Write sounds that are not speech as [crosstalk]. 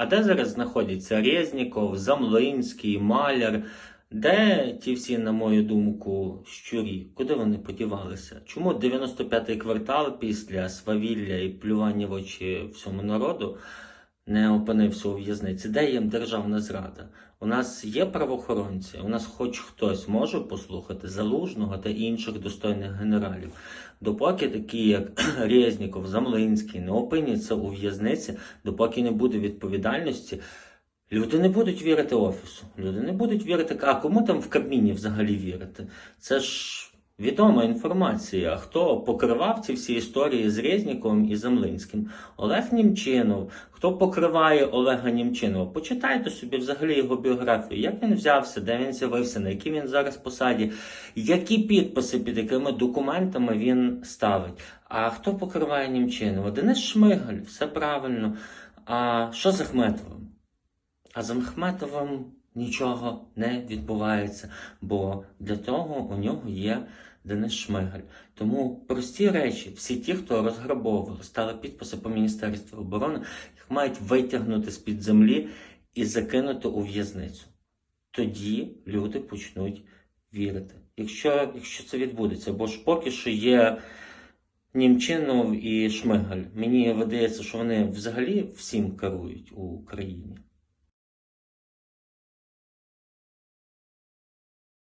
А де зараз знаходяться Резніков, Замлинський, Маляр? Де ті всі, на мою думку, щурі? Куди вони подівалися? Чому 95-й квартал після свавілля і плювання в очі всьому народу не опинився у в'язниці? Де їм державна зрада? У нас є правоохоронці, у нас хоч хтось може послухати Залужного та інших достойних генералів. Допоки такі, як [clears throat] Резніков, Замлинський, не опиняться у в'язниці, допоки не буде відповідальності, люди не будуть вірити офісу. Люди не будуть вірити, а кому там в Кабміні взагалі вірити? Це ж відома інформація. Хто покривав ці всі історії з Резніковим і Замлинським? Олег Німчинов. Хто покриває Олега Німчинова? Почитайте собі взагалі його біографію. Як він взявся, де він з'явився, на якій він зараз посаді, які підписи під якими документами він ставить. А хто покриває Німчинова? Денис Шмигаль, все правильно. А що з Ахметовим? А з Ахметовим нічого не відбувається, бо для того у нього є Денис Шмигаль. Тому прості речі, всі ті, хто розграбовували, стали підписи по Міністерству оборони, їх мають витягнути з-під землі і закинути у в'язницю. Тоді люди почнуть вірити. Якщо, якщо це відбудеться, бо ж поки що є Німчинов і Шмигаль. Мені видається, що вони взагалі всім керують у країні.